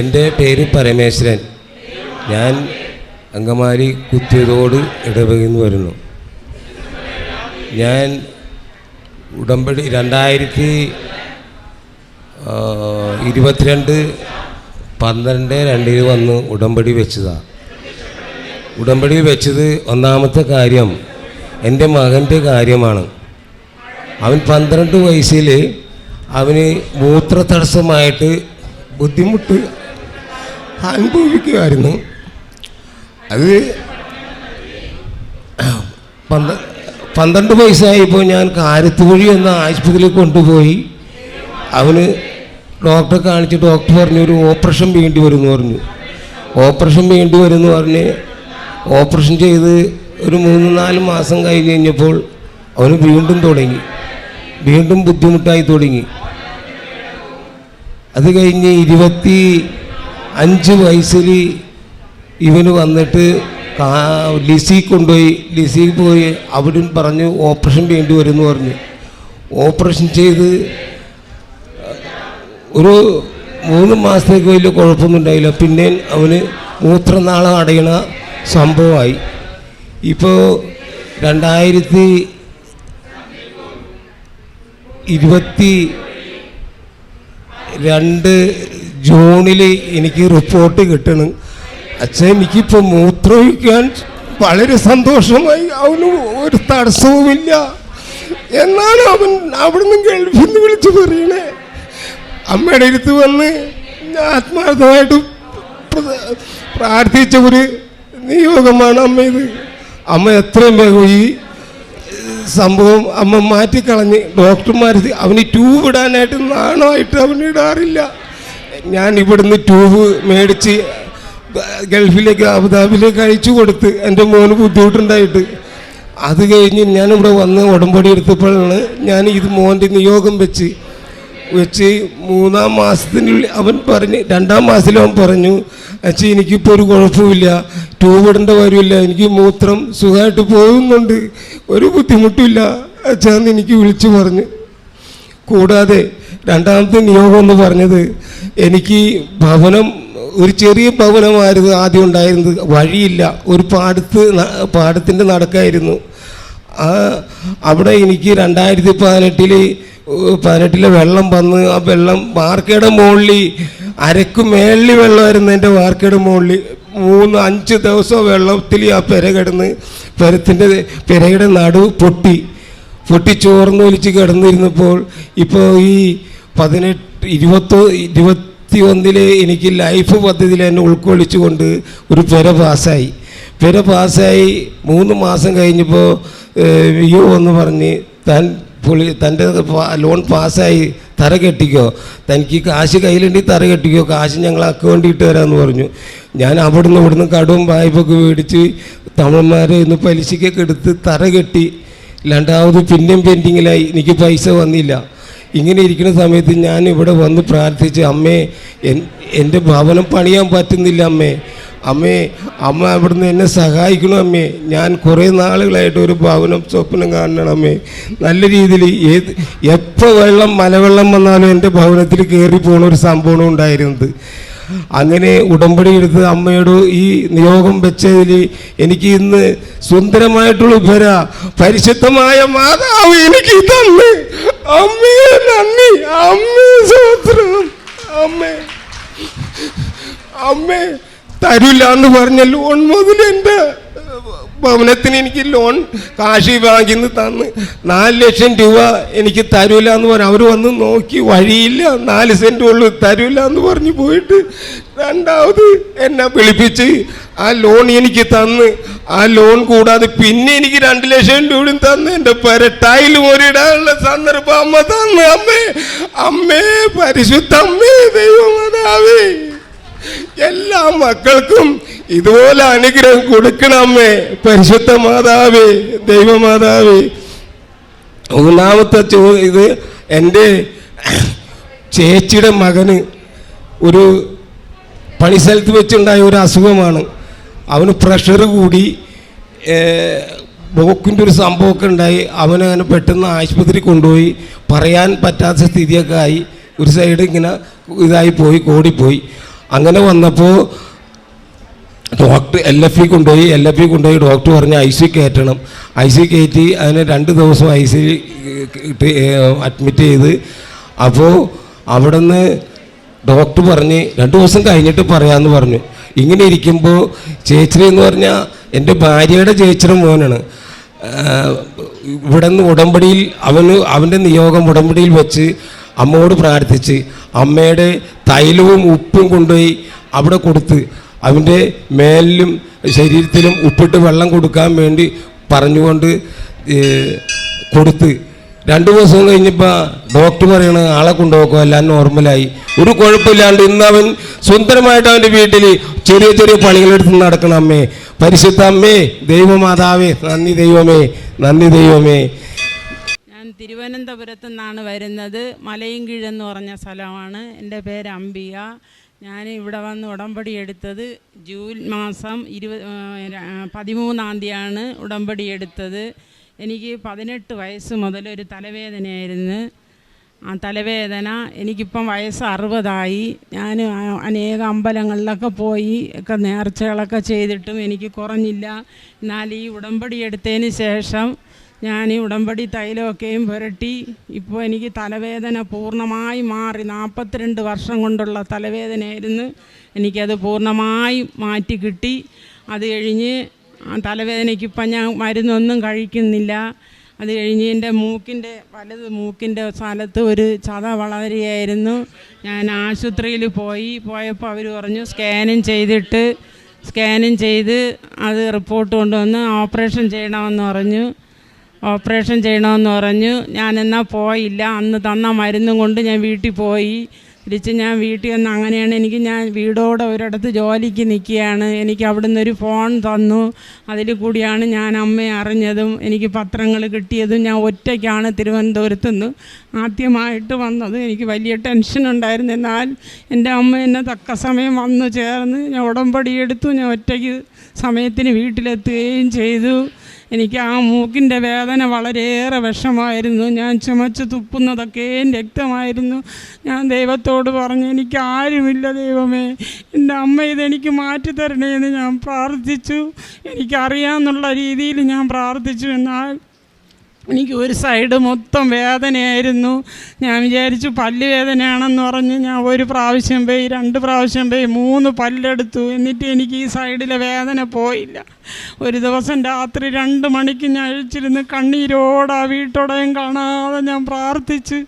എന്റെ പേര് പരമേശ്വരൻ. ഞാൻ അങ്കമാലി കുത്തിയതോട് ഇടവകയിൽ വരുന്നു. ഞാൻ ഉടമ്പടി രണ്ടായിരത്തി ഇരുപത്തിരണ്ട് പന്ത്രണ്ട് രണ്ടിൽ വന്ന് ഉടമ്പടി വെച്ചതാണ് ഉടമ്പടി വെച്ചത് ഒന്നാമത്തെ കാര്യം എന്റെ മകന്റെ കാര്യമാണ്. അവൻ പന്ത്രണ്ട് വയസ്സിൽ അവന് മൂത്രതടസ്സമായിട്ട് ബുദ്ധിമുട്ട് അനുഭവിക്കുമായിരുന്നു അത് പന്ത പന്ത്രണ്ട് വയസ്സായപ്പോൾ ഞാൻ കാരത്തുവഴി എന്ന ആശുപത്രിയിൽ കൊണ്ടുപോയി. അവന് ഡോക്ടറെ കാണിച്ച് ഡോക്ടർ പറഞ്ഞു ഒരു ഓപ്പറേഷൻ വേണ്ടി വരുമെന്ന് പറഞ്ഞു. ഓപ്പറേഷൻ വേണ്ടി വരുമെന്ന് പറഞ്ഞ് ഓപ്പറേഷൻ ചെയ്ത് ഒരു മൂന്ന് നാല് മാസം കഴിഞ്ഞ് കഴിഞ്ഞപ്പോൾ അവന് വീണ്ടും തുടങ്ങി. വീണ്ടും ബുദ്ധിമുട്ടായി തുടങ്ങി. അത് കഴിഞ്ഞ് ഇരുപത്തി അഞ്ച് വയസ്സിൽ ഇവന് വന്നിട്ട് ലിസി കൊണ്ടുപോയി ലിസി പോയി അവിടെ പറഞ്ഞു ഓപ്പറേഷൻ വേണ്ടി വരും എന്ന് പറഞ്ഞു. ഓപ്പറേഷൻ ചെയ്ത് ഒരു മൂന്ന് മാസത്തേക്ക് വലിയ കുഴപ്പമൊന്നും ഉണ്ടായില്ല. പിന്നെ അവന് മൂത്രനാളം അടയണ സംഭവമായി. ഇപ്പോൾ രണ്ടായിരത്തി ഇരുപത്തി രണ്ട് ജൂണിൽ എനിക്ക് റിപ്പോർട്ട് കിട്ടണം. അച്ഛൻ എനിക്കിപ്പോൾ മൂത്രമൊഴിക്കാൻ വളരെ സന്തോഷമായി. അവന് ഒരു തടസ്സവുമില്ല. എന്നാണ് അവൻ അവിടുന്ന് ഗൾഫിൽ നിന്ന് വിളിച്ച് പറയണേ. അമ്മയുടെ അടുത്ത് വന്ന് ആത്മാർത്ഥമായിട്ട് പ്രാർത്ഥിച്ച ഒരു നിയോഗമാണ് അമ്മ ഇത്. അമ്മ എത്രയും വേഗം ഈ സംഭവം അമ്മ മാറ്റിക്കളഞ്ഞ് ഡോക്ടർമാർ അവന് ട്യൂബ് ഇടാനായിട്ട് നാണമായിട്ട് അവന് ഇടാറില്ല. ഞാൻ ഇവിടുന്ന് ട്യൂബ് മേടിച്ച് ഗൾഫിലേക്ക് അബുദാബിയിലേക്ക് അയച്ചു കൊടുത്ത് എന്റെ മോന് ബുദ്ധിമുട്ടുണ്ടായിട്ട്. അത് കഴിഞ്ഞ് ഞാനിവിടെ വന്ന് ഉടമ്പടി എടുത്തപ്പോഴാണ് ഞാൻ ഇത് മോന്റെ നിയോഗം വെച്ച് വെച്ച് മൂന്നാം മാസത്തിനുള്ളിൽ അവൻ പറഞ്ഞ് രണ്ടാം മാസത്തിൽ അവൻ പറഞ്ഞു അച്ഛൻ എനിക്കിപ്പോൾ ഒരു കുഴപ്പമില്ല ട്യൂബ് ഇടേണ്ട കാര്യമില്ല എനിക്ക് മൂത്രം സുഖമായിട്ട് പോകുന്നുണ്ട് ഒരു ബുദ്ധിമുട്ടില്ല അച്ഛാന്ന് എനിക്ക് വിളിച്ചു പറഞ്ഞു. കൂടാതെ രണ്ടാമത്തെ നിയോഗം എന്ന് പറഞ്ഞത് എനിക്ക് ഭവനം ഒരു ചെറിയ ഭവനമായിരുന്നു ആദ്യം ഉണ്ടായിരുന്നത്. വഴിയില്ല. ഒരു പാടത്ത് പാടത്തിന്റെ നടക്കായിരുന്നു. അവിടെ എനിക്ക് രണ്ടായിരത്തി പതിനെട്ടിൽ പതിനെട്ടിലെ വെള്ളം വന്ന് ആ വെള്ളം വാർക്കയുടെ മുകളിൽ അരക്ക് മേളിൽ വെള്ളമായിരുന്നു എന്റെ വാർക്കയുടെ മുകളിൽ. മൂന്ന് അഞ്ച് ദിവസം വെള്ളത്തിൽ ആ പെര കിടന്ന് പെരത്തിന്റെ പെരയുടെ നടുവ് പൊട്ടി. പൊട്ടി ചോർന്ന് ഒലിച്ച് കിടന്നിരുന്നപ്പോൾ ഇപ്പോൾ ഈ പതിനെട്ട് ഇരുപത്തോ ഇരുപത്തി ഒന്നിലെ എനിക്ക് ലൈഫ് പദ്ധതിയിൽ എന്നെ ഉൾക്കൊള്ളിച്ചുകൊണ്ട് ഒരു പെര പാസ്സായി. പെര പാസ്സായി മൂന്ന് മാസം കഴിഞ്ഞപ്പോൾ യു എന്ന് പറഞ്ഞ് താൻ പുള്ളി തന്റെ ലോൺ പാസ്സായി തറ കെട്ടിക്കോ. തനിക്ക് കാശ് കയ്യിലുണ്ടെങ്കിൽ തറ കെട്ടിക്കോ. കാശ് ഞങ്ങൾ അക്കൗണ്ടിൽ ഇട്ട് തരാമെന്ന് പറഞ്ഞു. ഞാൻ അവിടുന്ന് ഇവിടുന്ന് കടവും വായ്പൊക്കെ മേടിച്ച് തമിഴന്മാരെ ഇന്ന് പലിശയ്ക്കൊക്കെ എടുത്ത് തറ കെട്ടി രണ്ടാമത് പിന്നെയും പെൻഡിങ്ങിലായി. എനിക്ക് പൈസ വന്നില്ല. ഇങ്ങനെ ഇരിക്കുന്ന സമയത്ത് ഞാൻ ഇവിടെ വന്ന് പ്രാർത്ഥിച്ച് അമ്മേ എന്റെ ഭവനം പണിയാൻ പറ്റുന്നില്ല അമ്മേ. അമ്മേ അമ്മ അവിടുന്ന് എന്നെ സഹായിക്കണം അമ്മേ. ഞാൻ കുറേ നാളുകളായിട്ട് ഒരു ഭവനം സ്വപ്നം കാണണം അമ്മേ. നല്ല രീതിയിൽ ഏത് എപ്പോൾ വെള്ളം മലവെള്ളം വന്നാലും എന്റെ ഭവനത്തിൽ കയറി പോകുന്ന ഒരു സംഭവം ഉണ്ടായിരുന്നത്. അങ്ങനെ ഉടമ്പടി എടുത്ത് അമ്മയോട് ഈ നിയോഗം വെച്ചതിൽ എനിക്ക് ഇന്ന് സുന്ദരമായിട്ടുള്ള ഉപര പരിശുദ്ധമായ മാതാവ് എനിക്ക് അമ്മേ സ്വത്രം അമ്മേ. തരില്ല എന്ന് പറഞ്ഞല്ലോ. എന്റെ ഭവനത്തിന് എനിക്ക് ലോൺ കാശി ബാങ്കിൽ നിന്ന് തന്ന്. നാല് ലക്ഷം രൂപ എനിക്ക് തരൂല എന്ന് പറഞ്ഞു. അവർ വന്ന് നോക്കി വഴിയില്ല നാല് സെന്റ് ഉള്ളു തരൂല എന്ന് പറഞ്ഞ് പോയിട്ട് രണ്ടാമത് എന്നെ വിളിപ്പിച്ച് ആ ലോൺ എനിക്ക് തന്ന്. ആ ലോൺ കൂടാതെ പിന്നെ എനിക്ക് രണ്ട് ലക്ഷം രൂപയും തന്ന്. എന്റെ പെരട്ടായിൽ ഒരിടാനുള്ള സന്ദർഭം അമ്മ തന്ന്. അമ്മേ അമ്മേ പരിശുദ്ധ അമ്മേ ദൈവമാതാവേ. എല്ലാ മക്കൾക്കും ഇതുപോലെ അനുഗ്രഹം കൊടുക്കണമേ പരിശുദ്ധ മാതാവേ ദൈവമാതാവേ. മൂന്നാമത്തെ ചോ ഇത് എന്റെ ചേച്ചിയുടെ മകന് ഒരു പണിസ്ഥലത്ത് വെച്ചുണ്ടായ ഒരു അസുഖമാണ്. അവന് പ്രഷർ കൂടി ബ്ലോക്കിന്റെ ഒരു സംഭവമൊക്കെ ഉണ്ടായി. അവനങ്ങനെ പെട്ടെന്ന് ആശുപത്രി കൊണ്ടുപോയി. പറയാൻ പറ്റാത്ത സ്ഥിതിയൊക്കെ ആയി. ഒരു സൈഡ് ഇങ്ങനെ ഇതായി പോയി കോടിപ്പോയി അങ്ങനെ വന്നപ്പോൾ ഡോക്ടർ എൽ എഫ് ഇ കൊണ്ടുപോയി എൽ എഫ് ഇ കൊണ്ടുപോയി ഡോക്ടർ പറഞ്ഞ് ഐ സി കയറ്റണം. ഐ സി കയറ്റി അതിന് രണ്ട് ദിവസം ഐ സി അഡ്മിറ്റ് ചെയ്ത്. അപ്പോൾ അവിടെ നിന്ന് ഡോക്ടർ പറഞ്ഞ് രണ്ട് ദിവസം കഴിഞ്ഞിട്ട് പറയാമെന്ന് പറഞ്ഞു. ഇങ്ങനെ ഇരിക്കുമ്പോൾ ചേച്ചി എന്ന് പറഞ്ഞാൽ എന്റെ ഭാര്യയുടെ ചേച്ചിയുടെ മോനാണ്. ഇവിടെ നിന്ന് ഉടമ്പടിയിൽ അവന് അവന്റെ നിയോഗം ഉടമ്പടിയിൽ വെച്ച് അമ്മയോട് പ്രാർത്ഥിച്ച് അമ്മയുടെ തൈലവും ഉപ്പും കൊണ്ടുപോയി അവിടെ കൊടുത്ത് അവന്റെ മേലിലും ശരീരത്തിലും ഉപ്പിട്ട് വെള്ളം കൊടുക്കാൻ വേണ്ടി പറഞ്ഞുകൊണ്ട് കൊടുത്ത്. രണ്ട് ദിവസം കഴിഞ്ഞപ്പോൾ ഡോക്ടർ പറയണ ആളെ കൊണ്ടുപോക്കോ എല്ലാം നോർമലായി. ഒരു കുഴപ്പമില്ലാണ്ട് ഇന്ന് അവൻ സുന്ദരമായിട്ട് അവന്റെ വീട്ടിൽ ചെറിയ ചെറിയ പണികളെടുത്ത് നടക്കണം അമ്മേ. പരിശുദ്ധ അമ്മേ ദൈവമാതാവേ നന്ദി ദൈവമേ നന്ദി ദൈവമേ. തിരുവനന്തപുരത്തു നിന്നാണ് വരുന്നത്. മലയൻകീഴെന്ന് പറഞ്ഞ സ്ഥലമാണ്. എന്റെ പേര് അംബിക. ഞാൻ ഇവിടെ വന്ന് ഉടമ്പടി എടുത്തത് ജൂൺ മാസം ഇരുപത് പതിമൂന്നാം തീയതിയാണ് ഉടമ്പടി എടുത്തത്. എനിക്ക് പതിനെട്ട് വയസ്സ് മുതൽ ഒരു തലവേദനയായിരുന്നു. ആ തലവേദന എനിക്കിപ്പം വയസ്സ് അറുപതായി. ഞാൻ അനേക അമ്പലങ്ങളിലൊക്കെ പോയി ഒക്കെ നേർച്ചകളൊക്കെ ചെയ്തിട്ടും എനിക്ക് കുറഞ്ഞില്ല. എന്നാൽ ഈ ഉടമ്പടി എടുത്തതിന് ശേഷം ഞാൻ ഈ ഉടമ്പടി തൈലമൊക്കെയും പുരട്ടി. ഇപ്പോൾ എനിക്ക് തലവേദന പൂർണമായി മാറി. നാൽപ്പത്തിരണ്ട് വർഷം കൊണ്ടുള്ള തലവേദനയായിരുന്നു. എനിക്കത് പൂർണമായി മാറ്റി കിട്ടി. അത് കഴിഞ്ഞ് ആ തലവേദനയ്ക്ക് ഇപ്പം ഞാൻ മരുന്നൊന്നും കഴിക്കുന്നില്ല. അത് കഴിഞ്ഞ് എന്റെ മൂക്കിന്റെ വലത് മൂക്കിന്റെ സ്ഥലത്ത് ഒരു ചത വളരുകയായിരുന്നു. ഞാൻ ആശുപത്രിയിൽ പോയി. പോയപ്പോൾ അവർ പറഞ്ഞു സ്കാനും ചെയ്തിട്ട് സ്കാനും ചെയ്ത് അത് റിപ്പോർട്ട് കൊണ്ടുവന്ന് ഓപ്പറേഷൻ ചെയ്യണമെന്ന് പറഞ്ഞു. ഓപ്പറേഷൻ ചെയ്യണമെന്ന് പറഞ്ഞു. ഞാൻ എന്നാൽ പോയില്ല. അന്ന് തന്ന മരുന്നും കൊണ്ട് ഞാൻ വീട്ടിൽ പോയി. തിരിച്ച് ഞാൻ വീട്ടിൽ വന്ന് അങ്ങനെയാണ് എനിക്ക് ഞാൻ വീടോടെ ഒരിടത്ത് ജോലിക്ക് നിൽക്കുകയാണ്. എനിക്ക് അവിടുന്ന് ഒരു ഫോൺ തന്നു. അതിൽ കൂടിയാണ് ഞാൻ അമ്മയെ അറിഞ്ഞതും എനിക്ക് പത്രങ്ങൾ കിട്ടിയതും ഞാൻ ഒറ്റയ്ക്കാണ് തിരുവനന്തപുരത്ത് നിന്ന് ആദ്യമായിട്ട് വന്നത്. എനിക്ക് വലിയ ടെൻഷൻ ഉണ്ടായിരുന്നു. എന്നാൽ എന്റെ അമ്മ എന്നെ തക്ക സമയം വന്നു ചേർന്ന് ഞാൻ ഉടമ്പടി എടുത്തു. ഞാൻ ഒറ്റയ്ക്ക് സമയത്തിന് വീട്ടിലെത്തുകയും ചെയ്തു. എനിക്ക് ആ മൂക്കിന്റെ വേദന വളരെയേറെ വിഷമായിരുന്നു. ഞാൻ ചുമച്ച് തുപ്പുന്നതൊക്കെയും രക്തമായിരുന്നു. ഞാൻ ദൈവത്തോട് പറഞ്ഞു എനിക്ക് ആരുമില്ല ദൈവമേ. എന്റെ അമ്മ ഇതെനിക്ക് മാറ്റിത്തരണേ എന്ന് ഞാൻ പ്രാർത്ഥിച്ചു. എനിക്കറിയാമെന്നുള്ള രീതിയിൽ ഞാൻ പ്രാർത്ഥിച്ചു. എന്നാൽ എനിക്ക് ഒരു സൈഡ് മൊത്തം വേദനയായിരുന്നു. ഞാൻ വിചാരിച്ചു പല്ല് വേദനയാണെന്ന് പറഞ്ഞ് ഞാൻ ഒരു പ്രാവശ്യം പോയി രണ്ട് പ്രാവശ്യം പോയി മൂന്ന് പല്ലെടുത്തു. എന്നിട്ട് എനിക്ക് ഈ സൈഡിലെ വേദന പോയില്ല. ഒരു ദിവസം രാത്രി രണ്ട് മണിക്ക് ഞാൻ അഴിച്ചിരുന്ന് കണ്ണീരോടെ വീട്ടോടെയും കാണാതെ ഞാൻ പ്രാർത്ഥിച്ച്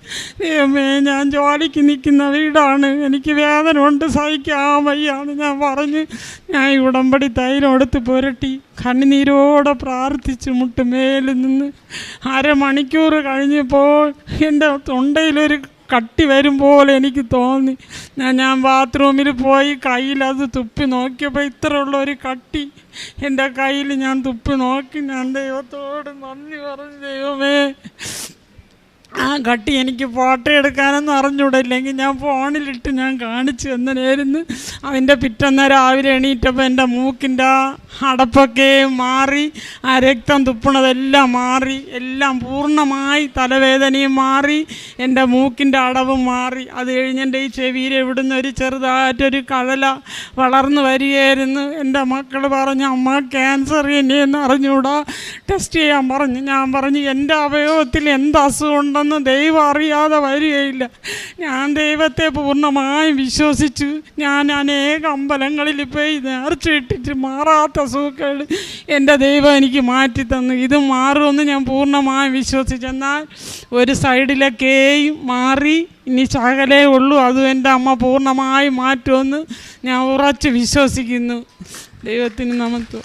ഞാൻ ജോലിക്ക് നിൽക്കുന്ന വീടാണ്. എനിക്ക് വേദന ഉണ്ട് സഹിക്കാൻ വയ്യാന്ന് ഞാൻ പറഞ്ഞ് ഞാൻ ഈ ഉടമ്പടി തൈലം എടുത്ത് പുരട്ടി. കണ്ണുനീരോടെ പ്രാർത്ഥിച്ച് മുട്ടുമേലിൽ നിന്ന് അരമണിക്കൂർ കഴിഞ്ഞപ്പോൾ എന്റെ തൊണ്ടയിലൊരു കട്ടി വരും പോലെ എനിക്ക് തോന്നി. ഞാൻ ഞാൻ ബാത്റൂമിൽ പോയി കയ്യിലത് തുപ്പി നോക്കിയപ്പോൾ ഇത്രയുള്ള ഒരു കട്ടി എന്റെ കയ്യിൽ ഞാൻ തുപ്പി നോക്കി. ഞാൻ ദൈവത്തോട് നന്ദി പറഞ്ഞു ദൈവമേ ആ കട്ടി എനിക്ക് ഫോട്ടോ എടുക്കാനൊന്നും അറിഞ്ഞൂടെ. ഇല്ലെങ്കിൽ ഞാൻ ഫോണിലിട്ട് ഞാൻ കാണിച്ചു തന്നനായിരുന്നു അതിന്റെ പിറ്റന്ന രാവിലെ എണീറ്റപ്പോൾ എന്റെ മൂക്കിന്റെ അടപ്പൊക്കെ മാറി ആ രക്തം തുപ്പണതെല്ലാം മാറി എല്ലാം പൂർണമായി തലവേദനയും മാറി എന്റെ മൂക്കിന്റെ അടവും മാറി. അത് കഴിഞ്ഞ് എന്റെ ഈ ചെവിയിൽ എവിടുന്ന് ഒരു ചെറുതായിട്ടൊരു കഴല വളർന്നു വരികയായിരുന്നു. എന്റെ മക്കൾ പറഞ്ഞു അമ്മ ക്യാൻസർ ഇനിയെന്ന് അറിഞ്ഞൂടാ. ടെസ്റ്റ് ചെയ്യാൻ പറഞ്ഞു. ഞാൻ പറഞ്ഞു എന്റെ അവയവത്തിൽ എന്ത് അസുഖം ഉണ്ടെന്ന് ദൈവം അറിയാതെ വരികയില്ല. ഞാൻ ദൈവത്തെ പൂർണമായും വിശ്വസിച്ചു. ഞാൻ അനേക അമ്പലങ്ങളിൽ പോയി നേർച്ച ഇട്ടിട്ട് മാറാത്ത സൂക്കൾ എന്റെ ദൈവം എനിക്ക് മാറ്റി തന്നു. ഇത് മാറുമെന്ന് ഞാൻ പൂർണമായും വിശ്വസിച്ചു. എന്നാൽ ഒരു സൈഡിലൊക്കെയും മാറി ഇനി ശകലേ ഉള്ളൂ. അതും എന്റെ അമ്മ പൂർണമായി മാറ്റുമെന്ന് ഞാൻ ഉറച്ച് വിശ്വസിക്കുന്നു. ദൈവത്തിന് നമുക്ക്